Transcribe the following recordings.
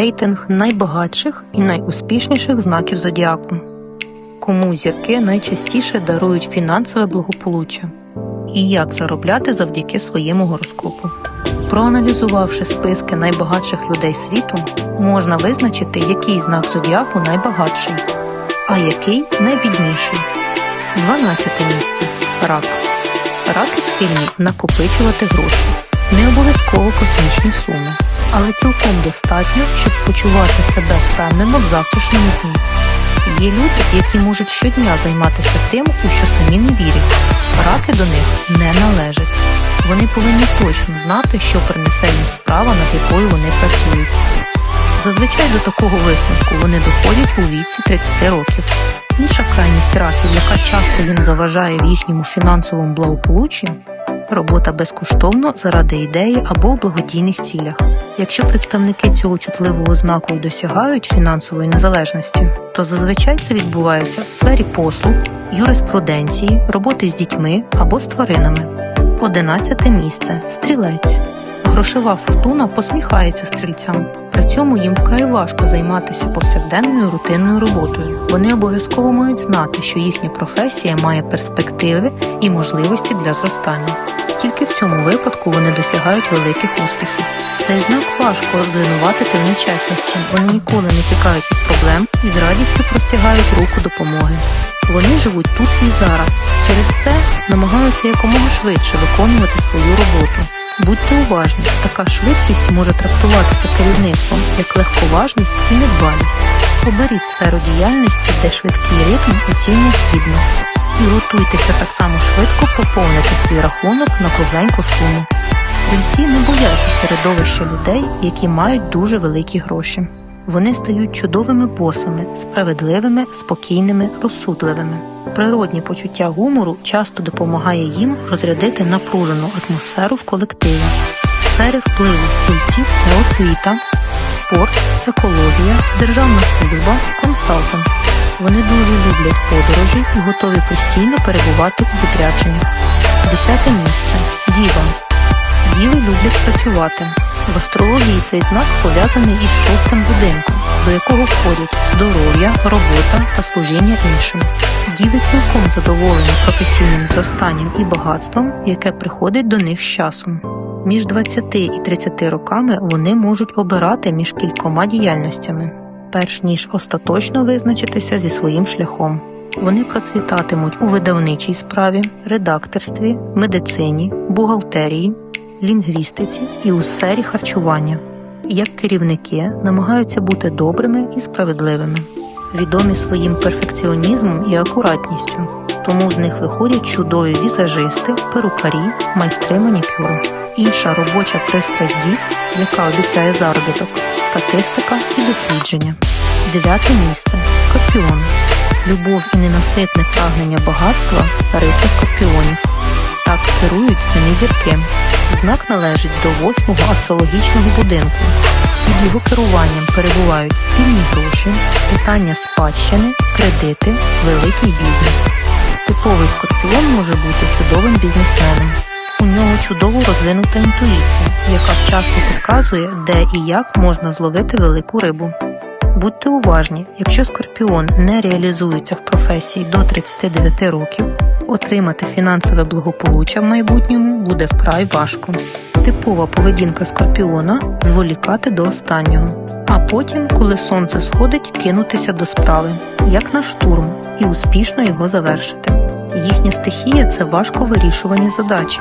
рейтинг найбагатших і найуспішніших знаків зодіаку. Кому зірки найчастіше дарують фінансове благополуччя і як заробляти завдяки своєму гороскопу. Проаналізувавши списки найбагатших людей світу, можна визначити, який знак зодіаку найбагатший, а який найбідніший. 12 місце рак. Раки схильні накопичувати гроші. Не обов'язково космічні суми, але цілком достатньо, щоб почувати себе впевнено в завтрашньому дні. Є люди, які можуть щодня займатися тим, у що самі не вірять. Раки до них не належать. Вони повинні точно знати, що принесе їм справа, над якою вони працюють. Зазвичай до такого висновку вони доходять у віці 30 років. Інша крайність раків, яка часто їм заважає в їхньому фінансовому благополуччі, робота безкоштовно заради ідеї або в благодійних цілях. Якщо представники цього чутливого знаку й досягають фінансової незалежності, то зазвичай це відбувається в сфері послуг, юриспруденції, роботи з дітьми або з тваринами. Одинадцяте місце стрілець. Грошова фортуна посміхається стрільцям. При цьому їм вкрай важко займатися повсякденною рутинною роботою. Вони обов'язково мають знати, що їхня професія має перспективи і можливості для зростання. Тільки в цьому випадку вони досягають великих успіхів. Цей знак важко звинуватити в нечесності. Вони ніколи не тікають від проблем і з радістю простягають руку допомоги. Вони живуть тут і зараз. Через це намагаються якомога швидше виконувати свою роботу. Будьте уважні, така швидкість може трактуватися керівництвом як легковажність і недбалість. Оберіть сферу діяльності, де швидкий ритм оцінюють гідно. І готуйтеся так само швидко поповнити свій рахунок на кругленьку суму. Стрільці не бояться середовища людей, які мають дуже великі гроші. Вони стають чудовими босами, справедливими, спокійними, розсудливими. Природні почуття гумору часто допомагає їм розрядити напружену атмосферу в колективі. Сфери впливу стрільців це освіта, спорт, екологія, державна служба, консалтинг. Вони дуже люблять подорожі і готові постійно перебувати у відрядженнях. Десяте місце діва. Діви люблять працювати. В астрології цей знак пов'язаний із шостим будинком, до якого входять здоров'я, робота та служіння іншим. Діви цілком задоволені професійним зростанням і багатством, яке приходить до них з часом. Між 20 і 30 роками вони можуть обирати між кількома діяльностями, перш ніж остаточно визначитися зі своїм шляхом. Вони процвітатимуть у видавничій справі, редакторстві, медицині, бухгалтерії, лінгвістиці і у сфері харчування. Як керівники намагаються бути добрими і справедливими, відомі своїм перфекціонізмом і акуратністю, тому з них виходять чудові візажисти, перукарі, майстри манікюру. Інша робоча пристрасть дів, яка обіцяє заробіток, статистика і дослідження. Дев'яте місце скорпіон. Любов і ненаситне прагнення багатства риса скорпіонів. Так керують самі зірки. Знак належить до восьмого астрологічного будинку. Під його керуванням перебувають спільні гроші, питання спадщини, кредити, великий бізнес. Типовий скорпіон може бути чудовим бізнесменом. У нього чудово розвинута інтуїція, яка вчасно підказує, де і як можна зловити велику рибу. Будьте уважні, якщо скорпіон не реалізується в професії до 39 років, отримати фінансове благополуччя в майбутньому буде вкрай важко. Типова поведінка скорпіона зволікати до останнього, а потім, коли сонце сходить, кинутися до справи, як на штурм, і успішно його завершити. Їхня стихія це важко вирішувані задачі,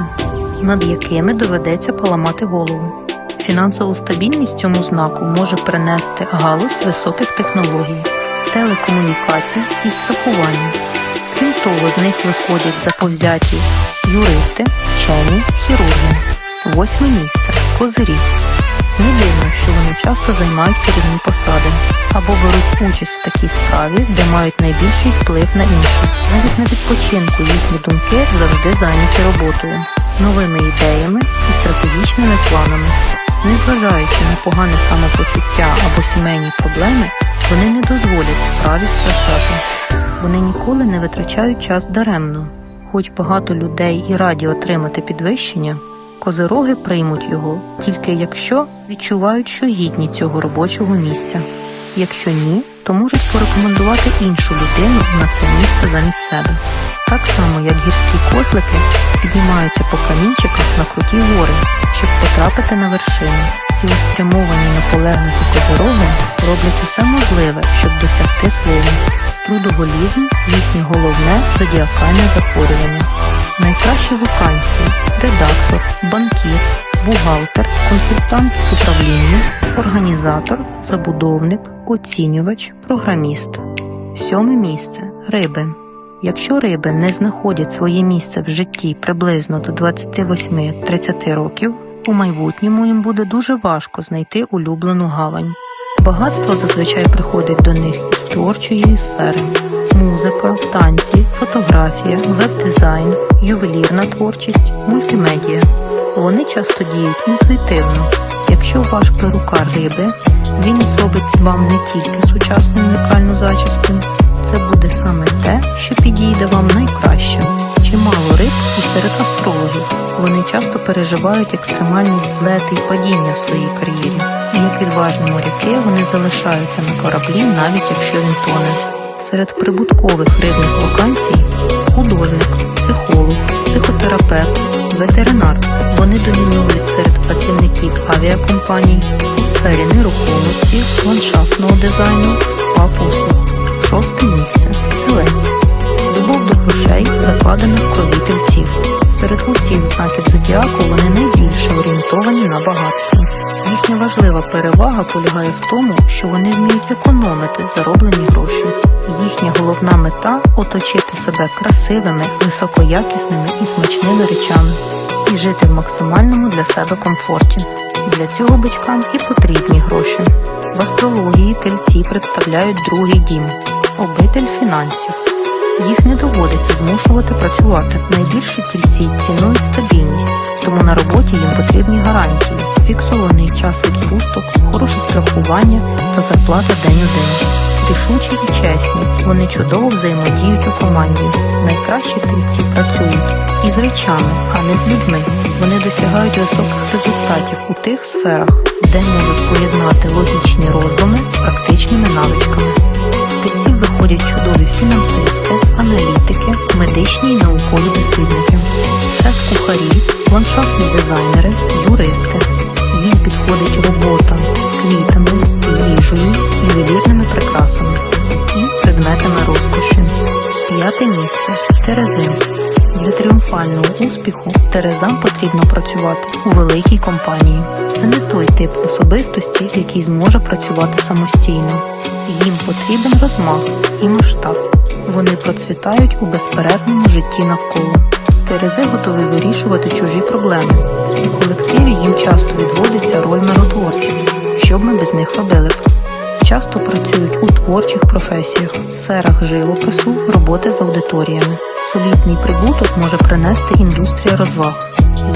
над якими доведеться поламати голову. Фінансову стабільність цьому знаку може принести галузь високих технологій, телекомунікацій і страхування. Крім того, з них виходять заповзяті юристи, вчені, хірурги. Восьме місце козирі. Не дивно, що вони часто займають керівні посади або беруть участь в такій справі, де мають найбільший вплив на інших. Навіть на відпочинку їхні думки завжди зайняті роботою, новими ідеями і стратегічними планами. Незважаючи на погане самопочуття або сімейні проблеми, вони не дозволять справі страждати. Вони ніколи не витрачають час даремно. Хоч багато людей і раді отримати підвищення, Козироги приймуть його тільки якщо відчувають, що гідні цього робочого місця. Якщо ні, то можуть порекомендувати іншу людину на це місце замість себе. Так само, як гірські кослики піднімаються по камінчиках на круті гори, щоб потрапити на вершину. Цілеспрямовані наполегливі козироги роблять усе можливе, щоб досягти свого. Трудоголізм їхнє головне зодіакальне захворювання. Найкращі вакансії редактор, банкір, бухгалтер, консультант з управління, організатор, забудовник, оцінювач, програміст. Сьоме місце риби. Якщо риби не знаходять своє місце в житті приблизно до 28-30 років, у майбутньому їм буде дуже важко знайти улюблену гавань. Багатство зазвичай приходить до них із творчої сфери: музика, танці, фотографія, веб-дизайн, ювелірна творчість, мультимедіа. Вони часто діють інтуїтивно. Якщо ваш перукар риби, він зробить вам не тільки сучасну унікальну зачіску, це буде саме те, що підійде вам найкраще. Чимало риб і серед астрологів. Вони часто переживають екстремальні взлети і падіння в своїй кар'єрі. І як відважні моряки, вони залишаються на кораблі, навіть якщо він тоне. Серед прибуткових рибних вакансій художник, психолог, психотерапевт, ветеринар. Вони домінують серед працівників авіакомпаній у сфері нерухомості, ландшафтного дизайну, спа послуг. Шосте місце телець. Любов до грошей закладена в крові тельців. Серед усіх знаків зодіаку вони найбільше орієнтовані на багатство. Їхня важлива перевага полягає в тому, що вони вміють економити зароблені гроші. Їхня головна мета оточити себе красивими, високоякісними і смачними речами і жити в максимальному для себе комфорті. Для цього бичкам і потрібні гроші. В астрології тельці представляють другий дім обитель фінансів. Їх не доводиться змушувати працювати. Найбільше тільці цінують стабільність, тому на роботі їм потрібні гарантії, фіксований час відпусток, хороше страхування та зарплата день у день. Рішучі і чесні, вони чудово взаємодіють у команді. Найкращі тільці працюють із речами, а не з людьми. Вони досягають високих результатів у тих сферах, де можуть поєднати логічні роздуми з практичними навичками. Тельців виходять чудові фінансисти, аналітики, медичні і наукові дослідники, шеф-кухарі, ландшафтні дизайнери, юристи. Їм підходить робота з квітами, їжею, ювелірними прикрасами і предметами розкоші. П'яте місце Терези. Для тріумфального успіху Терезам потрібно працювати у великій компанії. Це не той тип особистості, який зможе працювати самостійно. Їм потрібен розмах і масштаб. Вони процвітають у безперервному житті навколо. Терези готові вирішувати чужі проблеми. У колективі їм часто відводиться роль миротворців. Що б ми без них робили? Часто працюють у творчих професіях, сферах живопису, роботи з аудиторіями. Солідний прибуток може принести індустрія розваг.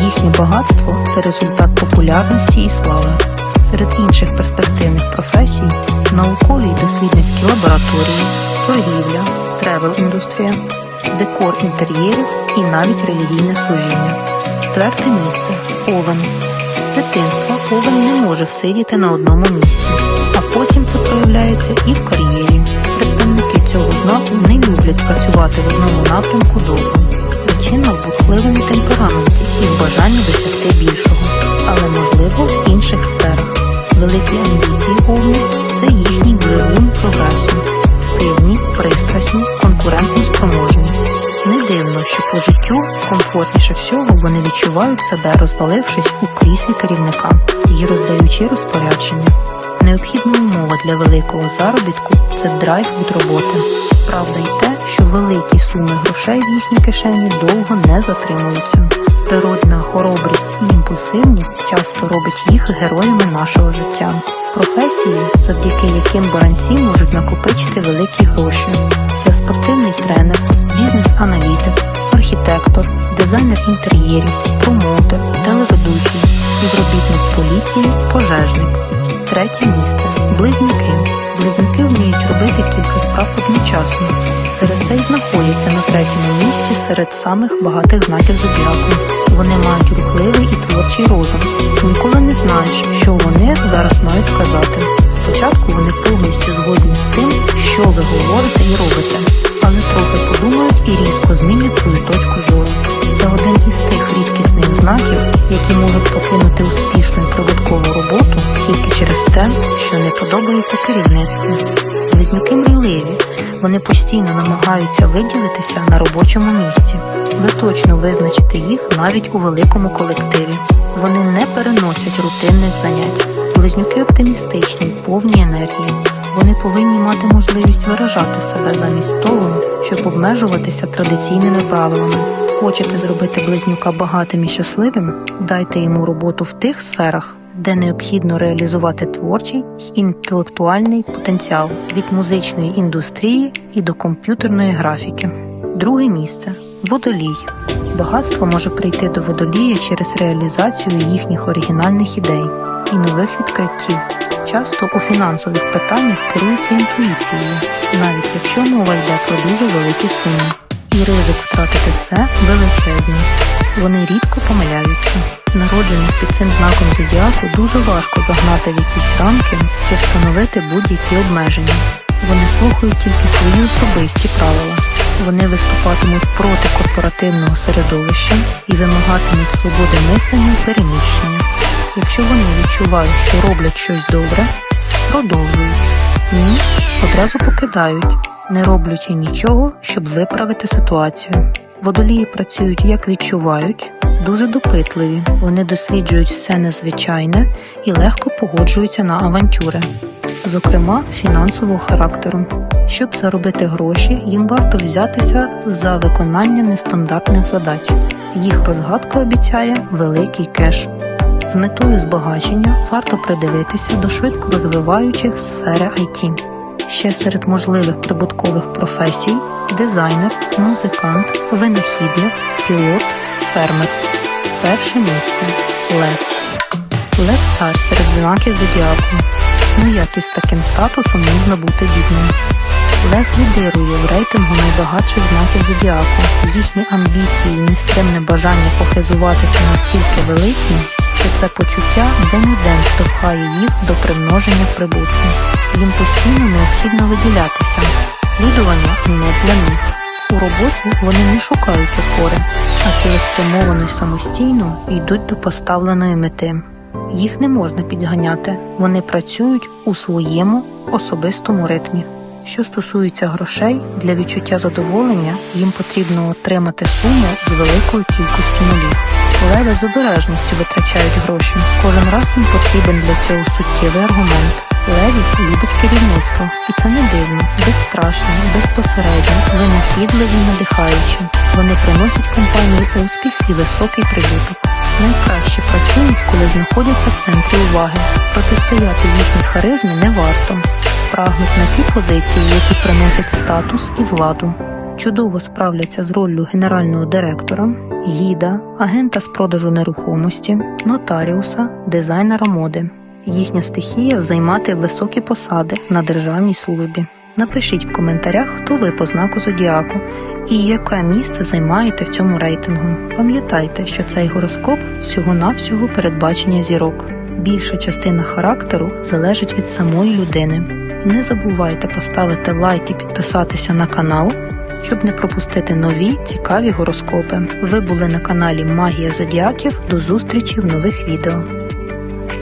Їхнє багатство це результат популярності і слави. Серед інших перспективних професій наукові й дослідницькі лабораторії, торгівля, тревел-індустрія, декор інтер'єрів і навіть релігійне служіння. Четверте місце овен. З дитинства овен не може всидіти на одному місці, а потім це проявляється і в кар'єрі. Представники цього знаку не люблять працювати в одному напрямку довго. Причина в бурхливому темпераменті і в бажанні досягти більшого, але можливо в інших сферах. Великі амбіції овнів – це їхній двигун прогресу, сильні, пристрасні, конкурентно спроможні. Не дивно, що по життю комфортніше всього вони відчувають себе, розвалившись у кріслі керівника і роздаючи розпорядження. Необхідна умова для великого заробітку це драйв від роботи. Правда й те, що великі суми грошей в їхній кишені довго не затримуються. Природна хоробрість і імпульсивність часто робить їх героями нашого життя. Професії, завдяки яким баранці можуть накопичити великі гроші. Це спортивний тренер, бізнес-аналітик, архітектор, дизайнер інтер'єрів, промоутер, телеведучий, співробітник поліції, пожежник. Третє місце близнюки. Близнюки вміють робити кілька справ одночасно. Серед цей знаходяться на третьому місці серед самих багатих знаків зодіаку. Вони мають рухливий і творчий розум. Ніколи не знаєш, що вони зараз мають сказати. Спочатку подобається керівництву. Близнюки мрійливі, вони постійно намагаються виділитися на робочому місці. Ви точно визначите їх навіть у великому колективі. Вони не переносять рутинних занять. Близнюки оптимістичні, повні енергії. Вони повинні мати можливість виражати себе замість того, щоб обмежуватися традиційними правилами. Хочете зробити близнюка багатим і щасливим? Дайте йому роботу в тих сферах, де необхідно реалізувати творчий і інтелектуальний потенціал від музичної індустрії і до комп'ютерної графіки. Друге місце водолій. Багатство може прийти до водолія через реалізацію їхніх оригінальних ідей і нових відкриттів. Часто у фінансових питаннях керуються інтуїцією, навіть якщо мова йде про дуже великі суми. І ризик втратити все величезний. Вони рідко помиляються. Народжених під цим знаком зодіаку дуже важко загнати в якісь рамки чи встановити будь-які обмеження. Вони слухають тільки свої особисті правила. Вони виступатимуть проти корпоративного середовища і вимагатимуть свободи мислення і переміщення. Якщо вони відчувають, що роблять щось добре, продовжують. Ні, одразу покидають, не роблячи нічого, щоб виправити ситуацію. Водолії працюють як відчувають, дуже допитливі. Вони досліджують все незвичайне і легко погоджуються на авантюри, зокрема фінансового характеру. Щоб заробити гроші, їм варто взятися за виконання нестандартних задач. Їх розгадка обіцяє великий кеш. З метою збагачення варто придивитися до швидко розвиваючих сфери IT. Ще серед можливих прибуткових професій дизайнер, музикант, винахідник, пілот, фермер. Перше місце Лев. Лев цар серед знаків зодіаку. Ну як із таким статусом можна бути бідним? Лев лідирує в рейтингу найбагатших знаків зодіаку. Їхні амбіції і нестримне бажання похизуватися настільки великі, що це почуття день-у-день штовхає їх до примноження прибутку. Їм постійно необхідно виділятися. Слідування не для них. У роботі вони не шукають опори, а цілеспрямовано й самостійно йдуть до поставленої мети. Їх не можна підганяти, вони працюють у своєму особистому ритмі. Що стосується грошей, для відчуття задоволення їм потрібно отримати суму з великою кількістю нулів. Леви з обережністю витрачають гроші. Кожен раз їм потрібен для цього суттєвий аргумент. Леві любить керівництво, і це не дивно, безстрашно, безпосередньо, винахідливі, і надихаючі. Вони приносять компанії успіх і високий прибуток. Найкраще працюють, коли знаходяться в центрі уваги. Протистояти їхній харизмі не варто. Прагнуть на ті позиції, які приносять статус і владу. Чудово справляться з роллю генерального директора, гіда, агента з продажу нерухомості, нотаріуса, дизайнера моди. Їхня стихія займати високі посади на державній службі. Напишіть в коментарях, хто ви по знаку зодіаку і яке місце займаєте в цьому рейтингу. Пам'ятайте, що цей гороскоп всього-навсього передбачення зірок. Більша частина характеру залежить від самої людини. Не забувайте поставити лайк і підписатися на канал, щоб не пропустити нові цікаві гороскопи. Ви були на каналі Магія Зодіаків. До зустрічі в нових відео.